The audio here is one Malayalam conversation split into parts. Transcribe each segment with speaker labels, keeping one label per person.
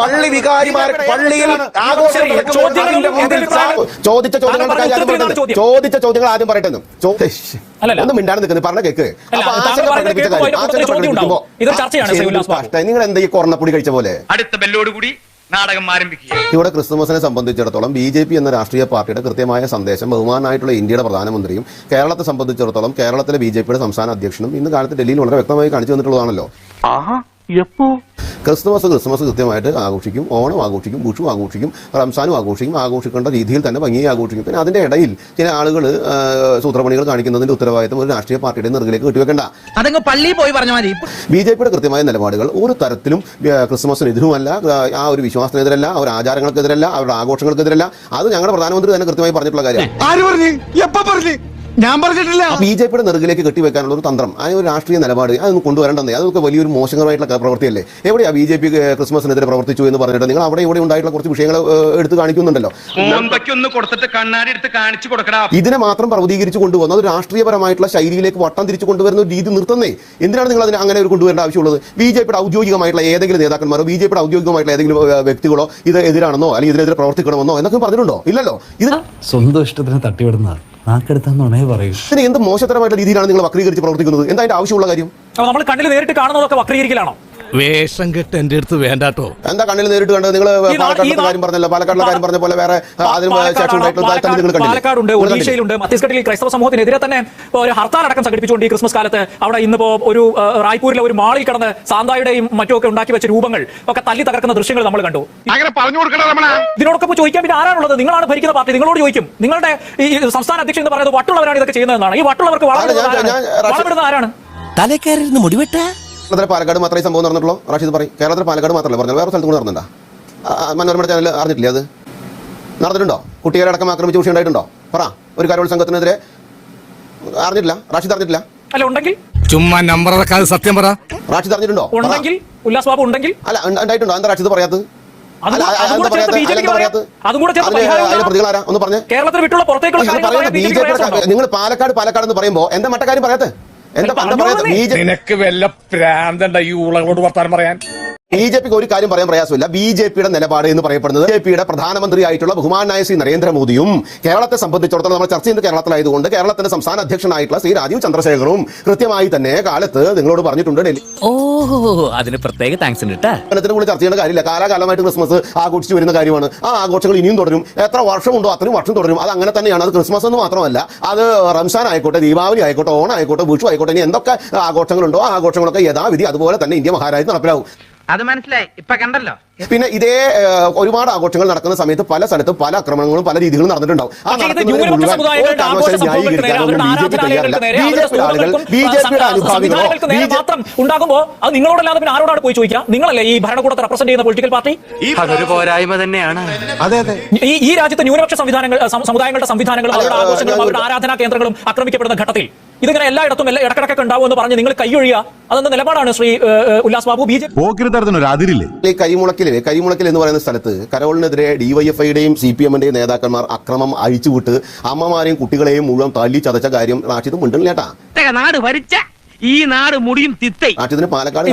Speaker 1: പള്ളി വികാരിമാർ പള്ളിയിൽ ആഘോഷം നടക്കുമ്പോൾ
Speaker 2: ചോദ്യങ്ങൾ
Speaker 1: ചോദിച്ച. ചോദിച്ച ചോദ്യങ്ങൾ ആദ്യം പറയട്ടെ. ഒന്ന് മിണ്ടാണ് നിൽക്കുന്നത് പറഞ്ഞ കേക്ക്. നിങ്ങൾ എന്താ ഈ കൊറണപ്പൊടി കഴിച്ച പോലെ?
Speaker 3: അടുത്ത ബെല്ലോട് കൂടി നാടകം ആരംഭിക്കുക.
Speaker 1: ഇവിടെ ക്രിസ്തുമസിനെ സംബന്ധിച്ചിടത്തോളം ബി ജെ പി എന്ന രാഷ്ട്രീയ പാർട്ടിയുടെ കൃത്യമായ സന്ദേശം ബഹുമാനായിട്ടുള്ള ഇന്ത്യയുടെ പ്രധാനമന്ത്രിയും കേരളത്തെ സംബന്ധിച്ചിടത്തോളം കേരളത്തിലെ ബി ജെ പിയുടെ സംസ്ഥാന അധ്യക്ഷനും ഇന്ന് കാലത്ത് ഡൽഹിയിൽ വളരെ വ്യക്തമായി കാണിച്ചു തന്നിട്ടുള്ളതാണല്ലോ. ക്രിസ്തുമസ് ക്രിസ്മസ് കൃത്യമായിട്ട് ആഘോഷിക്കും. ഓണം ആഘോഷിക്കും വിഷു ആഘോഷിക്കും റംസാനും ആഘോഷിക്കും ആഘോഷിക്കേണ്ട രീതിയിൽ തന്നെ ഭംഗിയായി ആഘോഷിക്കും. പിന്നെ അതിന്റെ ഇടയിൽ ചില ആളുകൾ സൂത്രപണികൾ കാണിക്കുന്നതിന്റെ ഉത്തരവാദിത്തം ഒരു രാഷ്ട്രീയ പാർട്ടിയുടെ നെറുകിലേക്ക് കെട്ടിവെക്കേണ്ട.
Speaker 4: അതങ്ങ് പള്ളിയിൽ പോയി പറഞ്ഞ മതി.
Speaker 1: ബി ജെ പിയുടെ കൃത്യമായ നിലപാടുകൾ ഒരു തരത്തിലും ക്രിസ്മസിന് എതിരുമല്ല. ആ ഒരു വിശ്വാസത്തിനെതിരല്ല അവരുടെ ആചാരങ്ങൾക്കെതിരല്ല അവരുടെ ആഘോഷങ്ങൾക്കെതിരല്ല. അത് ഞങ്ങളുടെ പ്രധാനമന്ത്രി തന്നെ കൃത്യമായി പറഞ്ഞിട്ടുള്ള കാര്യമാണ്.
Speaker 5: ഞാൻ പറഞ്ഞിട്ടില്ല.
Speaker 1: ബി ജെ പിയുടെ നെറുകിലേക്ക് കെട്ടിവെക്കാനുള്ള ഒരു തന്ത്രം ആ ഒരു രാഷ്ട്രീയ നിലപാട് അതൊന്നും കൊണ്ടുവരേണ്ടതേ. അതൊക്കെ വലിയൊരു മോശകരമായിട്ടുള്ള ക- പ്രവൃത്തിയല്ലേ? എവിടെയാ ബി ജെ പി ക്രിസ്മസിനെതിരെ പ്രവർത്തിച്ചു എന്ന് പറഞ്ഞിട്ട് നിങ്ങൾ അവിടെ ഇവിടെ ഉണ്ടായിട്ടുള്ള കുറച്ച് വിഷയങ്ങൾ എടുത്ത് കാണിക്കുന്നുണ്ടല്ലോ?
Speaker 3: കൊടുത്തിട്ട് കണ്ണാടി എടുത്ത് കാണിച്ചു കൊടുക്കടാ.
Speaker 1: ഇതിനെ മാത്രം പ്രവതീകരിച്ചു കൊണ്ടുവന്ന ഒരു രാഷ്ട്രീയപരമായിട്ടുള്ള ശൈലിയിലേക്ക് വട്ടം തിരിച്ചു കൊണ്ടുവരുന്ന ഒരു രീതി നിർത്തുന്നേ. എന്തിനാണ് നിങ്ങൾ അതിന് അങ്ങനെ ഒരു കൊണ്ടുവരേണ്ട ആവശ്യമുള്ളത്? ബി ജെ പിയുടെ ഔദ്യോഗികമായിട്ടുള്ള ഏതെങ്കിലും നേതാക്കന്മാരോ ബി ജെ പിയുടെ ഔദ്യോഗികമായിട്ടുള്ള ഏതെങ്കിലും വ്യക്തികളോ ഇത് എതിരാണെന്നോ അല്ലെങ്കിൽ ഇതിനെതിരെ പ്രവർത്തിക്കണമെന്നോ എന്നൊക്കെ പറഞ്ഞിട്ടുണ്ടോ? ഇല്ലല്ലോ? ഇത്
Speaker 6: സ്വന്തം ഇഷ്ടത്തിന് തട്ടിവിടുന്ന നാക്കെടുത്താന്നുണേ പറയൂ.
Speaker 1: ഇതിന് എന്ത് മോശത്തരമായിട്ടുള്ള രീതിയിലാണ് നിങ്ങൾ വക്രീകരിച്ച് പ്രവർത്തിക്കുന്നത്? എന്താ അതിന്റെ ആവശ്യമുള്ള കാര്യം?
Speaker 2: നമ്മൾ കണ്ണിൽ നേരിട്ട് കാണുന്നതൊക്കെ വക്രീകരിക്കലാണോ?
Speaker 5: വേഷം കെട്ട് എന്റെ അടുത്ത് വേണ്ടാട്ടോ.
Speaker 1: എന്താ കണ്ണിൽ നേരിട്ട് കണ്ടത്? നിങ്ങൾ
Speaker 2: നാ-
Speaker 1: കാര്യം പറഞ്ഞല്ലോ. പാലക്കാടിലെ കാര്യം പറഞ്ഞ പോലെ വേറെ
Speaker 2: പാലക്കാട്- പാലക്കാടുണ്ട് ഒഡീഷയിലുണ്ട്. ഛത്തീസ്ഗഡിൽ ക്രൈസ്തവ സമൂഹത്തിനെതിരെ തന്നെ ഒരു ഹർത്താൽ അടക്കം സംഘടിപ്പിച്ചുകൊണ്ട് ഈ ക്രിസ്മസ് കാലത്ത് അവിടെ ഇന്നിപ്പോ ഒരു റായ്പൂരിലെ ഒരു മാളിൽ കിടന്ന് സാന്തായുടെയും മറ്റുമൊക്കെ ഉണ്ടാക്കി വെച്ച രൂപങ്ങൾ ഒക്കെ തല്ലി തകർക്കുന്ന ദൃശ്യങ്ങൾ നമ്മൾ കണ്ടു.
Speaker 3: അങ്ങനെ പറഞ്ഞു
Speaker 2: ഇതിനോടൊക്കെ ചോദിക്കാൻ പിന്നെ ആരാണുള്ളത്? നിങ്ങളാണ് ഭരിക്കുന്ന പാർട്ടി. നിങ്ങളോട് ചോദിക്കും. നിങ്ങളുടെ ഈ സംസ്ഥാന അധ്യക്ഷൻ എന്ന് പറയുന്നത് വട്ടുള്ളവരാണ് ഇതൊക്കെ ചെയ്യുന്നതെന്നാണ്. ഈ വട്ടുള്ളവർക്ക് വളം
Speaker 1: അല്ല, ഞാൻ-
Speaker 2: ഇടുന്നത്
Speaker 1: ഞാൻ-
Speaker 2: ആരാണ്?
Speaker 4: തലക്കേറിരുന്ന് മുടിവെട്ട?
Speaker 1: കേരളത്തിലെ പാലക്കാട് മാത്രമേ സംഭവം നടന്നിട്ടുള്ളൂ? റാഷിദ് പറയും കേരളത്തിലെ പാലക്കാട് മാത്രമല്ല പറഞ്ഞു വേറെ സ്ഥലത്തും കൂടെ നടന്നിട്ടുണ്ടോ? മനോരമ ചാനൽ അറിഞ്ഞിട്ടില്ലേ അത്? നടന്നിട്ടുണ്ടോ? കുട്ടികളെ അടക്കം ആക്രമിച്ച് ഊഷി ഉണ്ടായിട്ടുണ്ടോ പറ ഒരു കരോൾ സംഘത്തിനെതിരെ അറിഞ്ഞിട്ടില്ല? റാഷിദ് അറിഞ്ഞിട്ടില്ല?
Speaker 2: അല്ല ഉണ്ടെങ്കിൽ?
Speaker 5: ചുമ്മാ നമ്പർ അടക്കാതെ സത്യം പറ.
Speaker 1: റാഷിദ് അറിഞ്ഞിട്ടുണ്ടോ?
Speaker 2: ഉണ്ടെങ്കിൽ ഉല്ലാസ് ബാബു ഉണ്ടെങ്കിൽ?
Speaker 1: അല്ല ഉണ്ടായിട്ടുണ്ടോ? എന്താ റാഷിദ് പറയാത്തത്? പറയാത്തത്? പറയാത്തത്?
Speaker 2: കേരളത്തിൽ വിട്ടുള്ള പുറത്തേക്കുള്ള?
Speaker 1: നിങ്ങൾ പാലക്കാട് പാലക്കാട് എന്ന് പറയുമ്പോ എന്താ മറ്റക്കാര്യം പറയാത്ത എന്താ
Speaker 5: നിനക്ക് വല്ല പ്രാന്തണ്ട ഈ ഉളകളോട് വർത്താനം പറയാൻ?
Speaker 1: ബി ജെ പിക്ക് ഒരു കാര്യം പറയാൻ പ്രയാസമില്ല. ബി ജെ പിയുടെ നിലപാട് എന്ന് പറയപ്പെടുന്നത് ബി ജെ പിയുടെ പ്രധാനമന്ത്രിയായിട്ടുള്ള ബഹുമാനായ ശ്രീ നരേന്ദ്രമോദിയും കേരളത്തെ സംബന്ധിച്ചിടത്തോളം നമ്മൾ ചർച്ച ചെയ്യുന്നത് കേരളത്തിലായതുകൊണ്ട് കേരളത്തിന്റെ സംസ്ഥാന അധ്യക്ഷനായിട്ടുള്ള ശ്രീ രാജീവ് ചന്ദ്രശേഖറും കൃത്യമായി തന്നെ കാലത്ത് നിങ്ങളോട് പറഞ്ഞിട്ടുണ്ട് ഡൽഹി.
Speaker 4: ഓഹോ അതിന് പ്രത്യേക താങ്ക്സ് ഉണ്ട്
Speaker 1: കൂടി ചർച്ച ചെയ്യേണ്ട കാര്യമില്ല. കാലാകാലമായിട്ട് ക്രിസ്മസ് ആഘോഷിച്ചു വരുന്ന കാര്യമാണ്. ആ ആഘോഷങ്ങൾ ഇനിയും തുടരും. എത്ര വർഷമുണ്ടോ അത്രയും വർഷം തുടരും. അത് അങ്ങനെ തന്നെയാണ്. അത് ക്രിസ്മസ് എന്ന് മാത്രമല്ല അത് റംസാൻ ആയിക്കോട്ടെ ദീപാവലി ആയിക്കോട്ടെ ഓണം ആയിക്കോട്ടെ വിഷു ആയിക്കോട്ടെ ഇനി എന്തൊക്കെ ആഘോഷങ്ങളുണ്ടോ ആ ആഘോഷങ്ങളൊക്കെ യഥാവിധി അതുപോലെ തന്നെ ഇന്ത്യ മഹാരാജ്യം നടപ്പിലാവും.
Speaker 4: അത് മനസ്സിലായി. ഇപ്പൊ കണ്ടല്ലോ.
Speaker 1: പിന്നെ ഇതേ ഒരുപാട് ആഘോഷങ്ങൾ നടക്കുന്ന സമയത്ത് പല സ്ഥലത്തും പല ആക്രമണങ്ങളും പല രീതികളും നടന്നിട്ടുണ്ടാവും ആ
Speaker 2: ഉണ്ടാകുമ്പോ അത് നിങ്ങളോടല്ലാതെ പിന്നെ ആരോടാണ് പോയി ചോദിക്കുക? നിങ്ങളല്ലേ ഈ ഭരണകൂടത്തെ റെപ്രസെന്റ് ചെയ്യുന്ന പൊളിറ്റിക്കൽ പാർട്ടി
Speaker 3: അതൊരു പോരായ്മ തന്നെയാണ്.
Speaker 5: അതെ അതെ.
Speaker 2: ഈ ഈ രാജ്യത്തെ ന്യൂനപക്ഷ സംവിധാനങ്ങൾ സമുദായങ്ങളുടെ സംവിധാനങ്ങളും അവരുടെ ആഘോഷങ്ങളും അവരുടെ ആരാധനാ കേന്ദ്രങ്ങളും ആക്രമിക്കപ്പെടുന്ന ഘട്ടത്തിൽ ഇതിങ്ങനെ എല്ലായിടത്തും എല്ലാ ഇടക്കിടക്കൊക്കെ ഉണ്ടാവും എന്ന് പറഞ്ഞ് നിങ്ങൾ കൈയൊഴിയുക അതെന്ന നിലപാടാണ് ശ്രീ ഉല്ലാസ് ബാബു? ബി ജെ
Speaker 1: പിന്നെ കരിമുളക്കിലെ കരിമുളക്കിൽ എന്ന് പറയുന്ന സ്ഥലത്ത് കരോളിനെതിരെ ഡിവൈഎഫ്ഐയുടെയും സി പി എമ്മിന്റെയും നേതാക്കന്മാർ അക്രമം അഴിച്ചുവിട്ട് അമ്മമാരെയും കുട്ടികളെയും മുഴുവൻ തല്ലി ചതച്ച കാര്യം റാഷിദ് മിണ്ടണില്ലേട്ടാ
Speaker 4: നാട് ഭരിച്ച ഈ നാട് മുടിയും തിത്തൈ.
Speaker 1: പാലക്കാട്?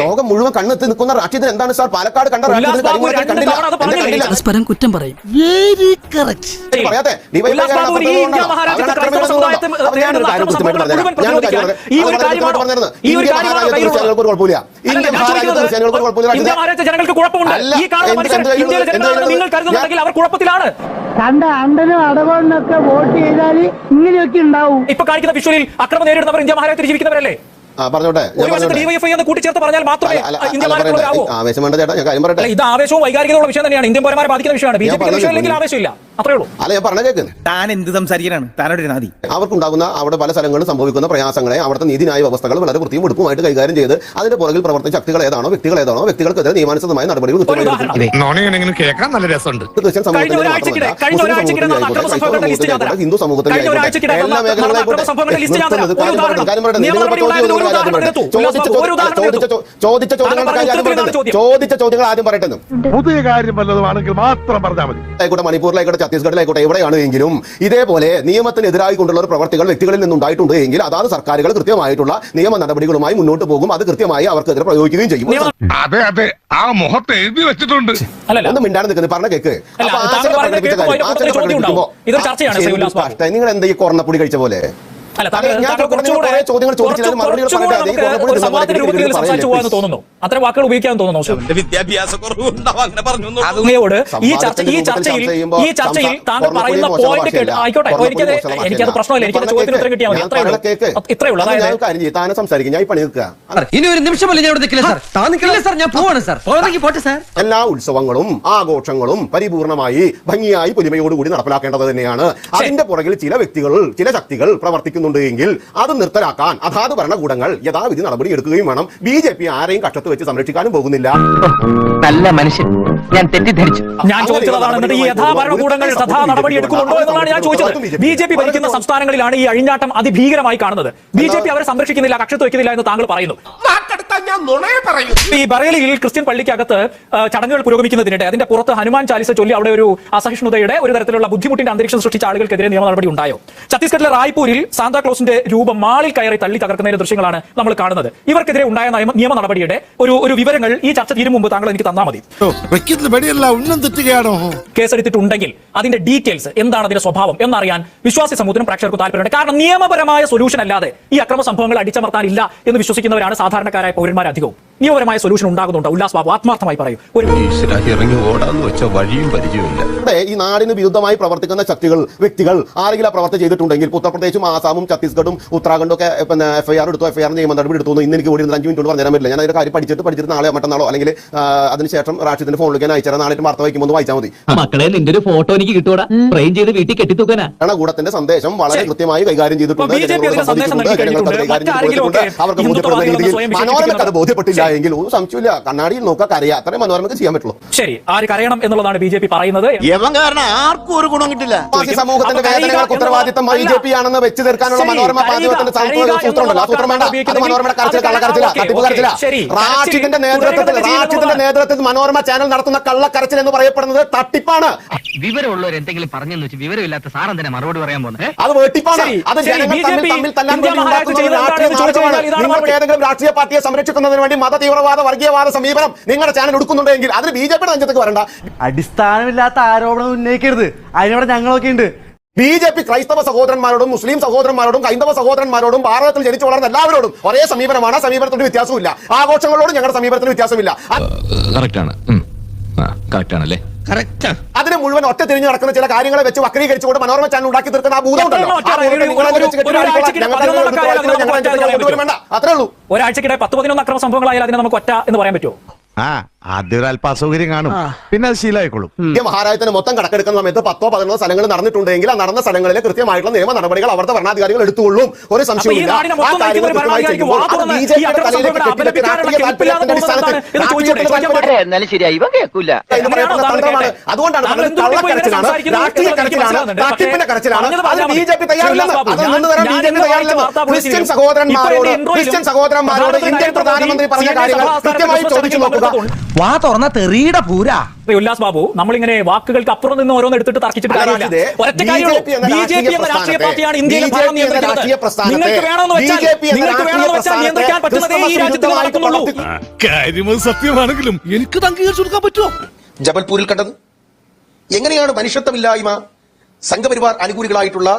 Speaker 1: ലോകം മുഴുവൻ കണ്ണെത്തി നിൽക്കുന്ന റാഷിദിന് എന്താണ് സാർ പാലക്കാട് കണ്ട
Speaker 7: പരസ്പരം കുറ്റം പറയും.
Speaker 1: കുഴപ്പമില്ല. ഇന്ത്യ മഹാരാജ്യത്ത് കുഴപ്പമില്ല.
Speaker 2: ജനങ്ങൾക്ക് കുഴപ്പമുണ്ട്. ഈ കാണുന്ന ഇന്ത്യയിലെ നിങ്ങൾ കരുതുന്നുണ്ടെങ്കിൽ അവർ കുഴപ്പത്തിലാണ്.
Speaker 7: കണ്ട അണ്ടനും അടവണ്ണൊക്കെ വോട്ട് ചെയ്താൽ ഇങ്ങനെയൊക്കെ ഉണ്ടാവും.
Speaker 2: ഇപ്പൊ കാണിക്കുന്ന വിഷുവിൽ അക്രമം നേരിടുന്നവർ ഇന്ത്യ മഹാരാജ്യത്തിൽ ജീവിക്കുന്നവരല്ലേ?
Speaker 1: ആ പറഞ്ഞോട്ടെ.
Speaker 2: കൂട്ടിച്ചേർത്ത് പറഞ്ഞാൽ മാത്രമേ ഇത് ആവേശവും വൈകാരികതയുള്ള വിഷയം തന്നെയാണ്. ഇന്ത്യൻ പൗരന്മാരെ ബാധിക്കുന്ന വിഷയമാണ്. ബി ജെ പിക്ക്
Speaker 1: പറഞ്ഞത്
Speaker 2: ആവേശമില്ല. അത്രേ ഉള്ളൂ.
Speaker 1: അല്ല ഞാൻ പറഞ്ഞ കേൾക്കുന്നത്
Speaker 4: താൻ എന്ത് സംസാരിക്കാനാണ്? താനോട് നാദി
Speaker 1: അവർക്കുണ്ടാകുന്ന അവിടെ പല സ്ഥലങ്ങളിലും സംഭവിക്കുന്ന പ്രയാസങ്ങളെ അവിടുത്തെ നീതിന്യായ വ്യവസ്ഥകൾ വളരെ വൃത്തിയും വെടുപ്പുമായിട്ട് കൈകാര്യം ചെയ്ത് അതിന്റെ പുറകിൽ പ്രവർത്തിച്ച ശക്തികൾ ഏതാണോ വ്യക്തികൾ ഏതാണോ വ്യക്തികൾക്കെതിരെ നിയമാനുസൃതമായ നടപടികൾ.
Speaker 5: കേൾക്കാൻ നല്ല രസമുണ്ട്.
Speaker 1: ഹിന്ദു
Speaker 2: ഒരാഴ്ചക്കിടെ
Speaker 1: എല്ലാ ചോദിച്ച ചോദ്യങ്ങൾ ആദ്യം പറയട്ടെ.
Speaker 8: പുതിയ കാര്യം മാത്രം പറഞ്ഞാൽ മതി.
Speaker 1: ആയിക്കോട്ടെ മണിപ്പൂരിലായിക്കോട്ടെ ഛത്തീസ്ഗഡിലായിക്കോട്ടെ എവിടെയാണ് എങ്കിലും ഇതേപോലെ നിയമത്തിനെതിരായി കൊണ്ടുള്ള ഒരു പ്രവർത്തികൾ വ്യക്തികളിൽ നിന്നുണ്ടായിട്ടുണ്ട് എങ്കിൽ അതാത് സർക്കാരുകൾ കൃത്യമായിട്ടുള്ള നിയമ നടപടികളുമായി മുന്നോട്ട് പോകും. അത് കൃത്യമായി അവർക്കെതിരെ പ്രയോഗിക്കുകയും ചെയ്യും.
Speaker 5: അതെ അതെ. ആ മുഖത്ത് എഴുതി വെച്ചിട്ടുണ്ട്.
Speaker 2: അല്ലല്ല.
Speaker 1: ഒന്ന് മിണ്ടാണ്ട് നിൽക്കുന്നത് പറഞ്ഞ കേക്ക്. നിങ്ങൾ എന്താ ഈ കൊറണപ്പൊടി കഴിച്ച പോലെ?
Speaker 2: അല്ല
Speaker 1: ഞാൻ കുറച്ചുകൂടെ ചോദ്യങ്ങൾ മറുപടികൾ
Speaker 2: തോന്നുന്നു. അത്തരം വാക്കുകൾ ഉപയോഗിക്കാൻ തോന്നുന്നു
Speaker 4: വിദ്യാഭ്യാസ
Speaker 2: ഈ ചർച്ച ഈ ചർച്ചയിൽ ഈ ചർച്ചയിൽ താങ്കൾ പറയുന്ന പോയിന്റ് കേട്ട് ആയിക്കോട്ടെ എനിക്കത് എനിക്കത് പ്രശ്നമില്ല
Speaker 1: എനിക്ക്
Speaker 2: ചോദ്യത്തിന് ഉത്തരം കിട്ടിയാൽ മതി.
Speaker 1: ഞാൻ
Speaker 2: അത്രേ ഉള്ളൂ.
Speaker 1: പറഞ്ഞ കേക്ക്.
Speaker 2: ഇത്രേ ഉള്ളൂ.
Speaker 1: അത് ഞാൻ
Speaker 2: അതായത്
Speaker 1: ഒരു താനെ സംസാരിക്കും. ഞാൻ ഈ പണി നിൽക്കുക
Speaker 4: ഇനി ഒരു നിമിഷം ഞാൻ ഇവിടെ നിൽക്കില്ല സാർ? താ നിൽക്കില്ല സാർ ഞാൻ പോവാണ് സാർ. പോട്ടെ സാർ.
Speaker 1: എല്ലാ ഉത്സവങ്ങളും ആഘോഷങ്ങളും പരിപൂർണമായി ഭംഗിയായി പൊലിമയോടുകൂടി നടപ്പിലാക്കേണ്ടത് തന്നെയാണ്. അതിന്റെ പുറകിൽ ചില വ്യക്തികൾ ചില ശക്തികൾ പ്രവർത്തിക്കുന്നുണ്ട് എങ്കിൽ അത് നിർത്തലാക്കാൻ അതാത് ഭരണകൂടങ്ങൾ യഥാവിധി നടപടി എടുക്കുകയും വേണം. ബി ജെ പി ആരെയും കക്ഷത്ത് വെച്ച് സംരക്ഷിക്കാനും പോകുന്നില്ല.
Speaker 4: നല്ല മനുഷ്യൻ. ഞാൻ തെറ്റിദ്ധരിച്ചു.
Speaker 2: ഞാൻ ചോദിച്ചതാണ് എന്നിട്ട് ഈ യഥാ ഭരണകൂടങ്ങൾ സദാ നടപടി എടുക്കുന്നുണ്ടോ എന്നാണ് ഞാൻ ചോദിച്ചത്. ബി ജെ പി ഭരിക്കുന്ന സംസ്ഥാനങ്ങളിലാണ് ഈ അഴിഞ്ഞാട്ടം അതിഭീകരമായി കാണുന്നത്. ബി ജെ പി അവരെ സംരക്ഷിക്കുന്നില്ല കക്ഷത്ത് വയ്ക്കുന്നില്ല എന്ന് താങ്കൾ പറയുന്നു. ഈ ബറേലിയിൽ ക്രിസ്ത്യൻ പള്ളിക്കകത്ത് ആ, ചടങ്ങുകൾ പുരോഗമിക്കുന്നതിനിടെ അതിന്റെ പുറത്ത് ഹനുമാൻ ചാലിസ ചൊല്ലി അവിടെ ഒരു അസഹിഷ്ണുതയുടെ ഒരു തരത്തിലുള്ള ബുദ്ധിമുട്ടിന്റെ അന്തരീക്ഷം സൃഷ്ടിച്ച ആളുകൾക്കെതിരെ നിയമ നടപടി ഉണ്ടായോ? ഛത്തീസ്ഗഡിലെ റായ്പൂരിൽ സാന്താക്ലോസിന്റെ രൂപം മാളിൽ കയറി തള്ളി തകർക്കുന്നതിന്റെ ദൃശ്യങ്ങളാണ് നമ്മൾ കാണുന്നത്. ഇവർക്കെതിരെ ഉണ്ടായ നിയമ നിയമ നടപടിയുടെ ഒരു ഒരു വിവരങ്ങൾ ഈ ചർച്ച തീരും മുമ്പ് താങ്കൾ എനിക്ക് തന്നാൽ മതി.
Speaker 5: പടിയല്ല ഉന്നം തെറ്റുകയാണോ?
Speaker 2: കേസെടുത്തിട്ടുണ്ടെങ്കിൽ അതിന്റെ ഡീറ്റെയിൽസ് എന്താണ് അതിന്റെ സ്വഭാവം എന്നറിയാൻ വിശ്വാസി സമൂഹത്തിനും പ്രേക്ഷകർക്കും താല്പര്യമുണ്ട്. കാരണം നിയമപരമായ സൊല്യൂഷൻ അല്ലാതെ ഈ അക്രമ സംഭവങ്ങൾ അടിച്ചമർത്താനില്ല എന്ന് വിശ്വസിക്കുന്നവരാണ് സാധാരണക്കാരായ പൗരന്മാർ. para, digo, നിയമപരമായ സൊല്യൂഷൻ ഉണ്ടാകുന്നുണ്ടോ? ഉല്ലാസ് ബാബു ആത്മാർത്ഥമായി പറയും. ഒരു
Speaker 9: ഇറങ്ങി ഓടാന്ന് വെച്ച വഴിയും പരിചയമില്ല
Speaker 1: ഇവിടെ ഈ നാടിന് വിരുദ്ധമായി പ്രവർത്തിക്കുന്ന ശക്തികൾ വ്യക്തികൾ ആരെങ്കിലും ആ പ്രവർത്തി ചെയ്തിട്ടുണ്ടെങ്കിൽ ഉത്തർപ്രദേശും ആസാമും ഛത്തീസ്ഗഡും ഉത്തരാഖണ്ഡും ഒക്കെ പിന്നെ എഫ്ഐആർ എടുത്തു എഫ്ഐആർ നിയമ നടപടി എടുത്തു ഇന്ന് എനിക്ക് ഓടി അഞ്ച് മിനിറ്റ് കൊണ്ട് പറഞ്ഞു തരാൻ പറ്റില്ല. ഞാൻ അതിന്റെ കാര്യം പഠിച്ചിട്ട് പഠിച്ചിട്ട് നാളെ മറ്റന്നാളോ അല്ലെങ്കിൽ അതിനുശേഷം റാഷിദിന്റെ ഫോണിലേക്ക് ഞാൻ അയച്ചാൽ നാളെ വാർത്ത വയ്ക്കുമ്പോൾ വായിച്ചാൽ മതി.
Speaker 4: മക്കളെ നിന്റെ ഒരു ഫോട്ടോ എനിക്ക് കിട്ടൂടാ. ഫ്രെയിം ചെയ്ത് വീട്ടിൽ കെട്ടിത്തൂക്കാനാ.
Speaker 1: ഭരണകൂടത്തിന്റെ സന്ദേശം വളരെ കൃത്യമായി കൈകാര്യം ചെയ്തിട്ടുണ്ട്. അവർക്ക്
Speaker 2: ബോധ്യപ്പെട്ടില്ല.
Speaker 1: ബോധ്യപ്പെടുന്ന രീതിയിൽ അത്
Speaker 2: വിശേഷിപ്പിക്കുന്നത്
Speaker 1: ബോധ്യപ്പെട്ടില്ല എങ്കിൽ ഒരു സംശയമില്ല കണ്ണാടിയിൽ നോക്കുക കരയാ അത്രയും മനോരമയ്ക്ക് ചെയ്യാൻ പറ്റുള്ളൂ.
Speaker 2: ശരി ആര് കരയണം എന്നുള്ളതാണ് ബി ജെ പി പറയുന്നത്.
Speaker 4: കാരണം ആർക്കും ഒരു ഗുണം കിട്ടില്ല.
Speaker 1: സമൂഹത്തിന്റെ
Speaker 2: കരയുക
Speaker 1: വേദനകൾക്ക് ഉത്തരവാദിത്തം ബി ജെ പി ആണെന്ന് വെച്ച് തീർക്കാനുള്ള മനോരമ
Speaker 2: കരയുക,
Speaker 1: പാചകത്തിന്റെ
Speaker 2: കരയുക
Speaker 1: സൂത്രം വേണ്ട മനോരമയുടെ കരച്ചിൽ കള്ളക്കരച്ചില. തട്ടിപ്പ് കരച്ചില.
Speaker 2: ശരി.
Speaker 1: റാഷിദിന്റെ നേതൃത്വത്തിൽ റാഷിദിന്റെ നേതൃത്വത്തിൽ മനോരമ ചാനൽ നടത്തുന്ന കള്ളക്കരച്ചിൽ എന്ന് പറയപ്പെടുന്നത് തട്ടിപ്പാണ്.
Speaker 4: വിവരമുള്ളവർ എന്തെങ്കിലും പറഞ്ഞെന്ന് വെച്ച് വിവരമില്ലാത്ത സാറെന്തിനാ മറുപടി പറയാൻ പോകുന്നത്
Speaker 1: അത് വെട്ടിപ്പാണ്. അത് ജനങ്ങൾ തമ്മിൽ തമ്മിൽ തല്ലാൻ വേണ്ടി ഉണ്ടാക്കുന്ന രാഷ്ട്രീയ നാടകമാണ് നിങ്ങൾക്ക് ഏതെങ്കിലും രാഷ്ട്രീയ പാർട്ടിയെ സംരക്ഷിക്കുന്നതിന് വേണ്ടി മത തീവ്രവാദ വർഗീയവാദ സമീപനം നിങ്ങളുടെ ചാനൽ എടുക്കുന്നുണ്ടെങ്കിൽ അതിന് ബി ജെ പിയുടെ നെഞ്ചത്തേക്ക് വരണ്ട.
Speaker 7: അടിസ്ഥാനമില്ലാത്ത ആരോപണം ഉന്നയിക്കരുത്. അതിനവിടെ ഞങ്ങളൊക്കെ ഉണ്ട്.
Speaker 1: ബി ജെ പി ക്രൈസ്തവ സഹോദരന്മാരോടും മുസ്ലിം സഹോദരന്മാരോടും ഹൈന്ദവ സഹോദരന്മാരോടും ഭാരതത്തിൽ ജനിച്ചു വളർന്ന എല്ലാവരോടും ഒരേ സമീപനമാണ്. സമീപനത്തിന്റെ സമീപനത്തിന് വ്യത്യാസമില്ല ആഘോഷങ്ങളോടും ഞങ്ങളുടെ സമീപനത്തിന് വ്യത്യാസമില്ല
Speaker 9: കറക്റ്റ് ആണ്. കറക്റ്റ് ആണല്ലേ?
Speaker 1: അതിന് മുഴുവൻ ഒറ്റ തിരിഞ്ഞു നടക്കുന്ന ചില കാര്യങ്ങളെ വെച്ച് വക്രീകരിച്ചുകൊണ്ട് മനോരമ ചാനൽ ഉണ്ടാക്കി തീർക്കുന്ന ആ ഭൂതം ഉണ്ടല്ലോ. ആ ഭൂതത്തെ
Speaker 2: ഒരു-
Speaker 1: നിങ്ങൾ
Speaker 2: ഒരു-
Speaker 1: വെച്ച് കെട്ടി
Speaker 2: ഒരു ആഴ്ചയ്ക്ക്
Speaker 1: ഞങ്ങൾ
Speaker 2: പതിനൊന്ന്
Speaker 1: ഞങ്ങൾ
Speaker 2: ആൾക്കാരെ
Speaker 1: ഞങ്ങൾ
Speaker 2: നമുക്ക്
Speaker 1: ഞങ്ങൾ
Speaker 2: ഒറ്റ
Speaker 1: കൊണ്ടുവരും വേണ്ട. അത്രേ ഉള്ളൂ.
Speaker 2: ഒരാഴ്ചക്കിടെ പത്ത് പതിനൊന്ന് അക്രമ സംഭവങ്ങളായാലും അതിനെ നമുക്ക് ഒറ്റ എന്ന് പറയാൻ പറ്റുമോ?
Speaker 5: ആ. ആദ്യം ഒരു അല്പ അസൗകര്യം കാണും. പിന്നെ അത് ശീലമായിക്കോളും.
Speaker 1: മഹാരാജ്യത്തിന് മൊത്തം കടക്കെടുക്കുന്ന സമയത്ത് പത്തോ പതിനോ സ്ഥലങ്ങൾ നടന്നിട്ടുണ്ടെങ്കിൽ ആ നടന്ന സ്ഥലങ്ങളിലെ കൃത്യമായിട്ടുള്ള നിയമ നടപടികൾ അവിടുത്തെ ഭരണാധികാരികൾ എടുത്തുകൊള്ളും. ഒരു
Speaker 2: നാടിനെ
Speaker 1: ആ കാര്യങ്ങൾ അതുകൊണ്ടാണ് കള്ളക്കരച്ചിലാണ് രാഷ്ട്രീയ കരച്ചിലാണ്. തട്ടിപ്പിന്റെ കരച്ചിലാണ് ബി ജെ പി അത് നിന്ന് തരാൻ ബി ജെ പി ക്രിസ്ത്യൻ സഹോദരന്മാരോട് ക്രിസ്ത്യൻ സഹോദരന്മാരോട് ഇന്ത്യൻ പ്രധാനമന്ത്രി പറഞ്ഞ കാര്യങ്ങൾ കൃത്യമായി ചോദിച്ചു നോക്കുക
Speaker 4: വാ തുറന്ന തെറിയുടെ പൂരാ.
Speaker 2: ഉല്ലാസ് ബാബു നമ്മളിങ്ങനെ വാക്കുകൾക്ക് അപ്പുറം നിന്ന് ഓരോന്ന് എടുത്തിട്ട് തർക്കിച്ചിട്ട് കാര്യമില്ല. കാര്യമുള്ളൂ.
Speaker 1: എന്ന
Speaker 2: ബി ജെ പി എന്ന
Speaker 1: രാഷ്ട്രീയ
Speaker 2: പാർട്ടിയാണ് ഇന്ത്യയിലെ ഭരണം നിയന്ത്രിക്കുന്നത്. നിങ്ങൾക്ക് വേണമെന്ന് വെച്ചാൽ
Speaker 1: BJP എന്ന
Speaker 2: നിങ്ങൾക്ക്
Speaker 1: രാഷ്ട്രീയ
Speaker 2: വേണമെന്ന് വെച്ചാൽ നിയന്ത്രിക്കാൻ പറ്റുന്നതേ ഈ രാജ്യത്തിൽ
Speaker 1: ക്രിസ്തുമതമായിട്ട്
Speaker 2: നടക്കുന്നുള്ളൂ.
Speaker 5: കാര്യം സത്യമാണെങ്കിലും എനിക്ക് അംഗീകരിച്ചു കൊടുക്കാൻ പറ്റുമോ?
Speaker 8: ജബൽപൂരിൽ കണ്ടത്? എങ്ങനെയാണ് മനുഷ്യത്വമില്ലായ്മ? സംഘപരിവാർ അനുകൂലികളായിട്ടുള്ള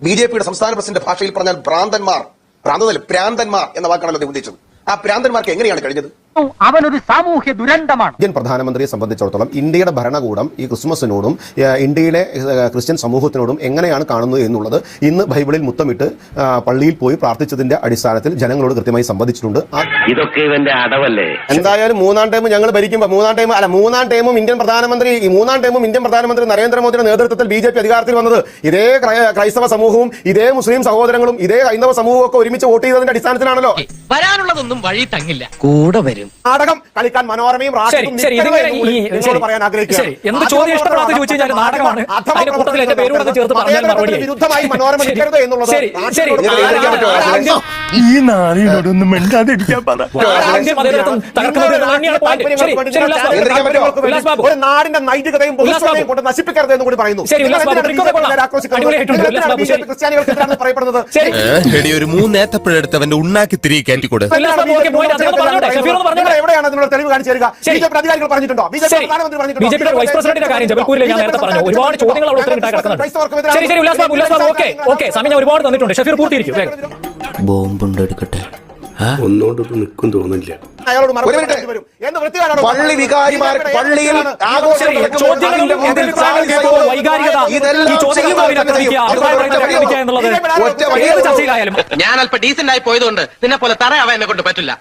Speaker 8: ബി ജെ പിയുടെ സംസ്ഥാന പ്രസിഡന്റ് ഭാഷയിൽ പറഞ്ഞാൽ ഭ്രാന്തന്മാർ ഭ്രാന്തല്ല പ്രാന്തന്മാർ എന്ന വാക്കാണല്ലോ ഉദ്ദേശിച്ചത്. ആ പ്രാന്തന്മാർക്ക് എങ്ങനെയാണ് കഴിഞ്ഞത്?
Speaker 4: അവനൊരു സാമൂഹ്യ ദുരന്തമാണ്.
Speaker 1: ഇന്ത്യൻ പ്രധാനമന്ത്രിയെ സംബന്ധിച്ചിടത്തോളം ഇന്ത്യയുടെ ഭരണകൂടം ഈ ക്രിസ്മസിനോടും ഇന്ത്യയിലെ ക്രിസ്ത്യൻ സമൂഹത്തിനോടും എങ്ങനെയാണ് കാണുന്നത് എന്നുള്ളത് ഇന്ന് ബൈബിളിൽ മുത്തമിട്ട് പള്ളിയിൽ പോയി പ്രാർത്ഥിച്ചതിന്റെ അടിസ്ഥാനത്തിൽ ജനങ്ങളോട് കൃത്യമായി സംബന്ധിച്ചിട്ടുണ്ട്
Speaker 9: ഇതൊക്കെ ഇവന്റെ അടവല്ലേ?
Speaker 1: എന്തായാലും മൂന്നാം ടൈം ഞങ്ങൾ ഭരിക്കുമ്പോൾ മൂന്നാം ടൈം അല്ല മൂന്നാം ടൈമും ഇന്ത്യൻ പ്രധാനമന്ത്രി ഈ മൂന്നാം ടൈമും ഇന്ത്യൻ പ്രധാനമന്ത്രി നരേന്ദ്രമോദിയുടെ നേതൃത്വത്തിൽ ബി ജെ പി അധികാരത്തിൽ വന്നത് ഇതേ ക്രൈസ്തവ സമൂഹവും ഇതേ മുസ്ലിം സഹോദരങ്ങളും ഇതേ ഹൈന്ദവ സമൂഹവും ഒക്കെ ഒരുമിച്ച് വോട്ട് ചെയ്തതിന്റെ അടിസ്ഥാനത്തിലാണല്ലോ.
Speaker 4: വരാനുള്ളതൊന്നും വഴി തങ്ങില്ല. കൂടെ വരും.
Speaker 1: നാടകം കളിക്കാൻ മനോരമയും പറയാൻ
Speaker 2: നാടകമാണ്.
Speaker 1: വിരുദ്ധമായി മനോരമ നിൽക്കരുത് എന്നുള്ളത്
Speaker 5: ഈ നാളിനോടൊന്നും മിണ്ടാതിരിക്കാൻ
Speaker 1: ഒരു നാടിന്റെ നൈതികതയും
Speaker 2: ഉല്ലാസ്
Speaker 1: കൊണ്ട് നശിപ്പിക്കരുത് എന്ന് കൂടി പറയുന്നു. ക്രിസ്ത്യാനികൾക്ക് പറയപ്പെടുന്നത്?
Speaker 9: ഒരു മൂന്നേത്തപ്പഴെടുത്ത് അവന്റെ ഉണ്ണാക്കി തിരികെ കയറ്റിക്കൂടെ?
Speaker 1: നിങ്ങൾ എവിടെയാണ് അതിനുള്ള തെളിവ് കാണിച്ചു തരിക? ബി
Speaker 2: ശരി.
Speaker 1: അധികാരികൾ പറഞ്ഞിട്ടുണ്ടോ? ബി ജെ പി
Speaker 2: ശരി.
Speaker 1: പ്രധാനമന്ത്രി പറഞ്ഞിട്ടുണ്ടോ?
Speaker 2: വൈസ് പ്രസിഡന്റിന്റെ കാര്യം ജബൽപൂരിൽ ഞാൻ നേരത്തെ പറഞ്ഞു. ഒരുപാട് ചോദ്യങ്ങൾ അവിടെ ഉത്തരം കിടക്കുന്നുണ്ട് ശരി ശരി ഉല്ലാസ് ബാബു ഉല്ലാസ് ബാബു ഓക്കെ ഓക്കെ സമയം ഞാൻ ഒരുപാട് തന്നിട്ടുണ്ട് ഷഫീർ പൂർത്തിയിരിക്കും.
Speaker 6: ബോംബുണ്ട് എടുക്കട്ടെ?
Speaker 5: നിൽക്കും തോന്നില്ല
Speaker 8: ഒരു മിനിറ്റ്.
Speaker 1: പറയേണ്ടി വരും. എന്ന് വൃത്തികേടാണോ?
Speaker 8: പള്ളി വികാരിമാർ പള്ളിയിൽ
Speaker 3: ഞാൻ അല്പം ഡീസന്റ് ആയി പോയതുകൊണ്ട് നിന്നെ പോലെ തറയാവാൻ എന്നെ കൊണ്ട് പറ്റില്ല.